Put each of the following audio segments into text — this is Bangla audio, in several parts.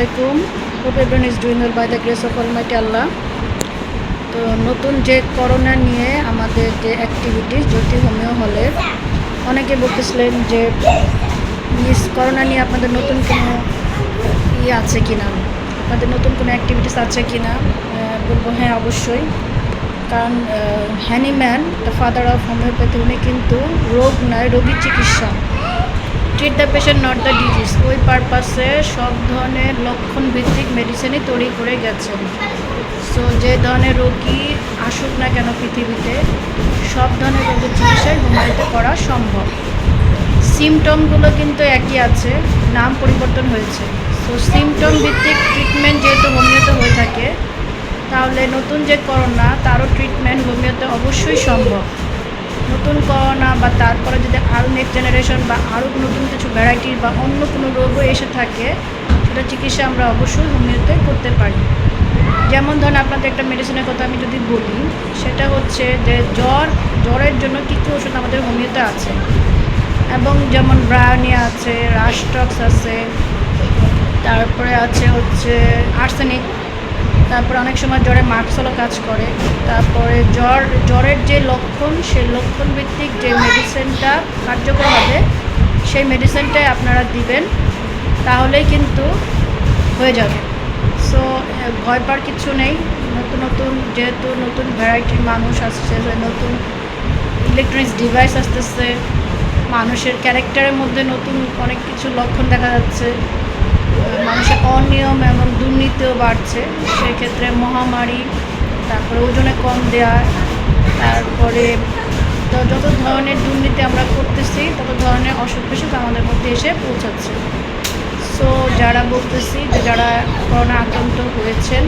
আলাইকুম। Hope everyone is doing well by the grace of almighty Allah তো নতুন যে করোনা নিয়ে আমাদের যে অ্যাক্টিভিটিস জ্যোতি হোমিও হলে, অনেকে বলতেছিলেন যে মিস করোনা নিয়ে আপনাদের নতুন কোনো ইয়ে আছে কি না আপনাদের নতুন কোনো অ্যাক্টিভিটিস আছে কি না বলব হ্যাঁ অবশ্যই। কারণ Hahnemann the father of homeopathy উনি কিন্তু রোগ নয় রোগীর চিকিৎসা treat the patient not the disease ওই পারপাসে সব ধরনের লক্ষণ ভিত্তিক মেডিসিনই তৈরি করে গেছেন সো যে ধরনের রোগী আসুক না কেন পৃথিবীতে, সব ধরনের রোগের চিকিৎসাই হোমিওতে করা সম্ভব। সিমটমগুলো কিন্তু একই আছে, নাম পরিবর্তন হয়েছে। সো সিমটম ভিত্তিক ট্রিটমেন্ট যেহেতু হোমিওতে হয়ে থাকে, তাহলে নতুন যে করোনা, তারও ট্রিটমেন্ট হোমিওতে অবশ্যই সম্ভব। নতুন করোনা বা তারপরে যদি আরও নেক্সট জেনারেশন বা আরও নতুন কিছু ভ্যারাইটির বা অন্য কোনো রোগও এসে থাকে, সেটা চিকিৎসা আমরা অবশ্যই হোমিওতে করতে পারি। যেমন ধরেন আপনাদের একটা মেডিসিনের কথা আমি যদি বলি, সেটা হচ্ছে যে জ্বর, জ্বরের জন্য কী কী ওষুধ আমাদের হোমিওতে আছে? এবং যেমন ব্রায়োনিয়া আছে রাস্টক্স আছে, তারপরে আছে হচ্ছে আর্সেনিক। তারপরে অনেক সময় জ্বরে মার্কসলও কাজ করে। তারপরে জ্বর, জ্বরের যে লক্ষণ, সেই লক্ষণ ভিত্তিক যে মেডিসিনটা কার্যকর হবে, সেই মেডিসিনটাই আপনারা দিবেন, তাহলেই কিন্তু হয়ে যাবে। সো ভয় পাওয়ার কিছু নেই। নতুন নতুন, যেহেতু নতুন ভ্যারাইটির মানুষ আসছে নতুন ইলেকট্রনিক্স ডিভাইস আসতেছে, মানুষের ক্যারেক্টারের মধ্যে নতুন অনেক কিছু লক্ষণ দেখা যাচ্ছে। মানুষের অনিয়ম এবং দুর্নীতিও বাড়ছে। সেক্ষেত্রে মহামারী, তারপরে ওজনে কম দেওয়া তারপরে যত ধরনের দুর্নীতি আমরা করতেছি, তত ধরনের অসুখ বিসুখ আমাদের মধ্যে এসে পৌঁছাচ্ছে। সো যারা বলতেছি যে যারা করোনা আক্রান্ত হয়েছেন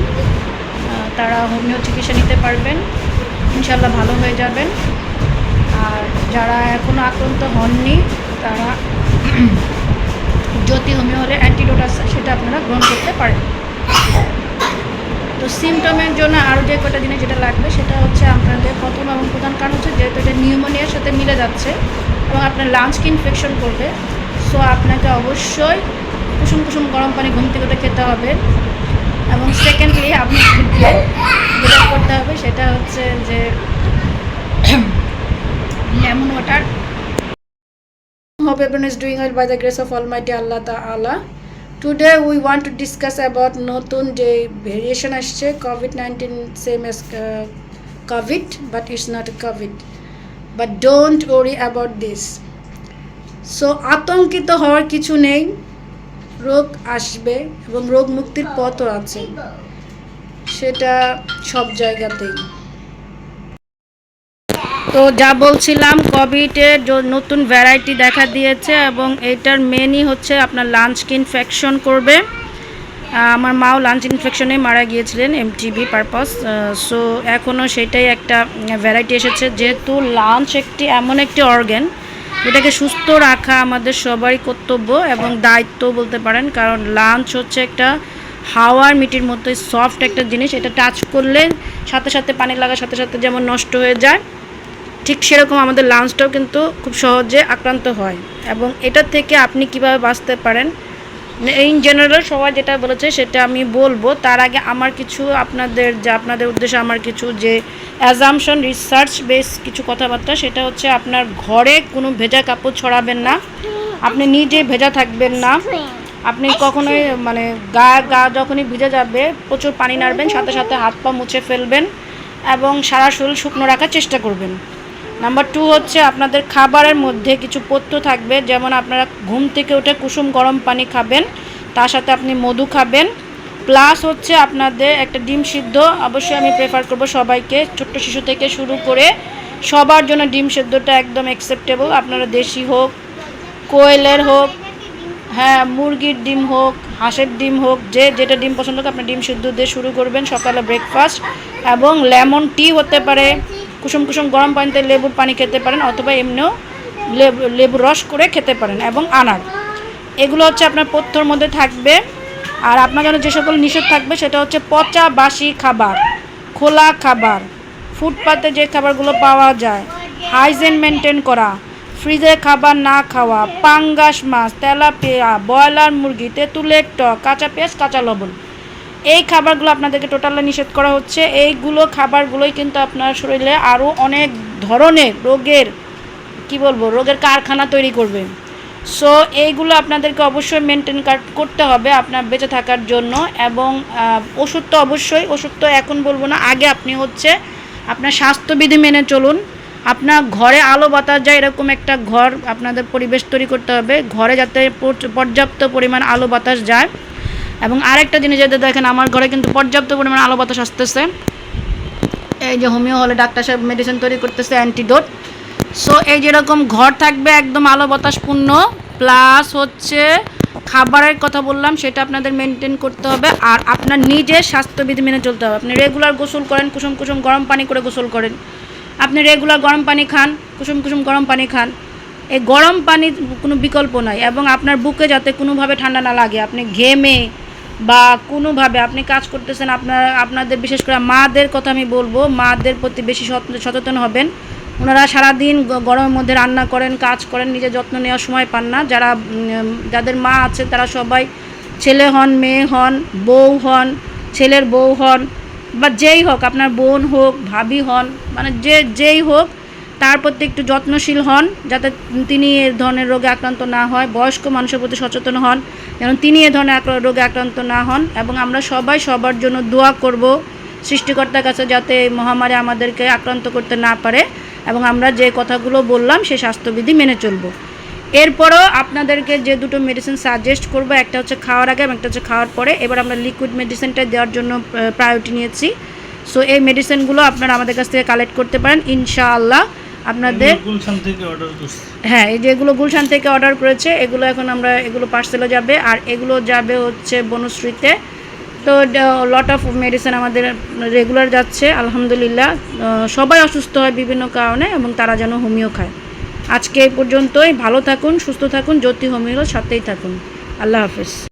তারা হোমিও চিকিৎসা নিতে পারবেন ইনশাল্লাহ ভালো হয়ে যাবেন। আর যারা এখনও আক্রান্ত হননি, তারা জ্যোতি হোমিও হলে অ্যান্টিডোট আছে, সেটা আপনারা গ্রহণ করতে পারেন। তো সিমটমের জন্য আরও যে কটা জিনিস যেটা লাগবে, সেটা হচ্ছে আপনাদের প্রথম এবং প্রধান কারণ হচ্ছে যেহেতু এটা নিউমোনিয়ার সাথে মিলে যাচ্ছে এবং আপনার লাঞ্চকে ইনফেকশন করবে সো আপনাকে অবশ্যই কুসুম কুসুম গরম পানি ঘুম থেকে খেতে হবে। এবং সেকেন্ডলি আপনাকে যেটা করতে হবে, সেটা হচ্ছে যে lemon water hope everyone is doing well by the grace of Almighty Allah Ta'ala. Today we want to discuss about নতুন যে ভেরিয়েশন আসছে covid nineteen same S covid but it's not covid but don't worry about this so আতঙ্কিত হওয়ার কিছু নেই। রোগ আসবে এবং রোগ মুক্তির পথও আছে। সেটা সব জায়গাতেই। তো যা বলছিলাম কোভিডের নতুন ভ্যারাইটি দেখা দিয়েছে এবং এটার মেনই হচ্ছে আপনার লাঞ্চকে ইনফেকশন করবে। আমার মাও লাঞ্চ ইনফেকশনে মারা গিয়েছিলেন এমটিবি পারপাস সো এখনও সেটাই একটা ভ্যারাইটি এসেছে। যেহেতু লাঞ্চ একটি এমন একটি অর্গ্যান যেটাকে সুস্থ রাখা আমাদের সবারই কর্তব্য এবং দায়িত্ব বলতে পারেন, কারণ লাঞ্চ হচ্ছে একটা হাওয়ার মিটির মতো সফট একটা জিনিস, এটা টাচ করলে সাথে সাথে পানি লাগার সাথে সাথে যেমন নষ্ট হয়ে যায় ঠিক সেরকম আমাদের লাঞ্চটাও কিন্তু খুব সহজে আক্রান্ত হয়। এবং এটা থেকে আপনি কীভাবে বাঁচতে পারেন? ইন জেনারেল সবাই যেটা বলেছে সেটা আমি বলব। তার আগে আমার কিছু আপনাদের যে আপনাদের উদ্দেশ্যে আমার কিছু যে অ্যাজামশন রিসার্চ বেস কিছু কথাবার্তা সেটা হচ্ছে আপনার ঘরে কোনো ভেজা কাপড় ছড়াবেন না। আপনি নিজে ভেজা থাকবেন না। আপনি কখনোই মানে গা গা যখনই ভিজে যাবে প্রচুর পানি নাড়বেন সাথে সাথে হাত পা মুছে ফেলবেন এবং সারা শরীর শুকনো রাখার চেষ্টা করবেন। নাম্বার টু হচ্ছে আপনাদের খাবারের মধ্যে কিছু পথ্য থাকবে, যেমন আপনারা ঘুম থেকে উঠে কুসুম গরম পানি খাবেন, তার সাথে আপনি মধু খাবেন প্লাস হচ্ছে আপনাদের একটা ডিম সিদ্ধ, অবশ্যই আমি প্রেফার করব সবাইকে, ছোট্ট শিশু থেকে শুরু করে সবার জন্য ডিম সিদ্ধটা একদম অ্যাকসেপ্টেবল আপনারা দেশি হোক, কোয়েলের হোক হ্যাঁ মুরগির ডিম হোক, হাঁসের ডিম হোক, যে যেটা ডিম পছন্দ করে আপনি ডিম সিদ্ধ দিয়ে শুরু করবেন সকালে ব্রেকফাস্ট এবং লেমন টি হতে পারে, কুসুম কুসুম গরম পানিতে লেবুর পানি খেতে পারেন অথবা এমনিও লেবু লেবু রস করে খেতে পারেন এবং আনার। এগুলো হচ্ছে আপনার পথ্যর মধ্যে থাকবে। আর আপনার জন্য যে সকল নিষেধ থাকবে সেটা হচ্ছে পচা বাসি খাবার, খোলা খাবার, ফুটপাতে যে খাবারগুলো পাওয়া যায় হাইজেন মেনটেন করা ফ্রিজে খাবার না খাওয়া, পাঙ্গাস, মাছ, তেলাপিয়া, ব্রয়লার, মুরগি, তেঁতুলের টক, কাঁচা পেঁয়াজ, কাঁচা লবণ। এই খাবারগুলো আপনাদেরকে টোটালি নিষেধ করা হচ্ছে। এইগুলো খাবারগুলোই কিন্তু আপনার শরীরে আরও অনেক ধরনের রোগের, কি বলব, রোগের কারখানা তৈরি করবে। সো এইগুলো আপনাদেরকে অবশ্যই মেনটেন করতে হবে আপনার বেঁচে থাকার জন্য এবং ওষুধ তো অবশ্যই, ওষুধ তো এখন বলব না, আগে আপনি হচ্ছে আপনার স্বাস্থ্যবিধি মেনে চলুন। আপনার ঘরে আলো বাতাস যায়, এরকম একটা ঘর আপনাদের পরিবেশ তৈরি করতে হবে। ঘরে যাতে পর্যাপ্ত পরিমাণ আলো বাতাস যায়। এবং আরেকটা জিনিস যাতে দেখেন, আমার ঘরে কিন্তু পর্যাপ্ত পরিমাণ আলো বাতাস আসতেছে। এই যে হোমিও হলে ডাক্তার সাহেব মেডিসিন তৈরি করতেছে অ্যান্টিডোট সো এই যেরকম ঘর থাকবে, একদম আলো বাতাসপূর্ণ। প্লাস হচ্ছে খাবারের কথা বললাম, সেটা আপনাদের মেনটেন করতে হবে। আর আপনার নিজের স্বাস্থ্যবিধি মেনে চলতে হবে। আপনি রেগুলার গোসল করেন, কুসুম কুসুম গরম পানি করে গোসল করেন। আপনি রেগুলার গরম পানি খান, কুসুম কুসুম গরম পানি খান। এই গরম পানির কোনো বিকল্প নাই এবং আপনার বুকে যাতে কোনোভাবে ঠান্ডা না লাগে, আপনি ঘেমে বা কোনোভাবে আপনি কাজ করতেছেন, আপনার, আপনাদের বিশেষ করে মাদের কথা আমি বলব, মাদের প্রতি বেশি সচেতন হবেন। ওনারা সারাদিন গরমের মধ্যে রান্না করেন, কাজ করেন নিজের যত্ন নেওয়ার সময় পান না। যারা যাদের মা আছে তারা সবাই ছেলে হন, মেয়ে হন, বউ হন, ছেলের বউ হন বা যেই হোক, আপনার বোন হোক, ভাবি হন মানে যে, যেই হোক, তার প্রতি একটু যত্নশীল হন, যাতে তিনি এ ধরনের রোগে আক্রান্ত না হয়, বয়স্ক মানুষের প্রতি সচেতন হন, যেন তিনি এ ধরনের রোগে আক্রান্ত না হন, এবং আমরা সবাই সবার জন্য দোয়া করব সৃষ্টিকর্তার কাছে যাতে এই মহামারী আমাদেরকে আক্রান্ত করতে না পারে, এবং আমরা যে কথাগুলো বললাম সেই স্বাস্থ্যবিধি মেনে চলবো। এরপরও আপনাদেরকে যে দুটো মেডিসিন সাজেস্ট করব একটা হচ্ছে খাওয়ার আগে এবং একটা হচ্ছে খাওয়ার পরে। এবার আমরা লিকুইড মেডিসিনটা দেওয়ার জন্য প্রায়োরিটি নিয়েছি। সো এই মেডিসিনগুলো আপনারা আমাদের কাছ থেকে কালেক্ট করতে পারেন ইনশাআল্লাহ আপনাদের গুলশান থেকে অর্ডার হ্যাঁ এই যে এগুলো গুলশান থেকে অর্ডার করেছে এগুলো এখন আমরা এগুলো পার্সেলে যাবে। আর এগুলো যাবে হচ্ছে বনশ্রীতে। তো লট অফ মেডিসিন আমাদের রেগুলার যাচ্ছে আলহামদুলিল্লাহ। সবাই অসুস্থ হয় বিভিন্ন কারণে এবং তারা যেন হোমিও খায়। আজকে এই পর্যন্তই। ভালো থাকুন সুস্থ থাকুন জ্যোতি হোমিওর সাথেই থাকুন। আল্লাহ হাফেজ।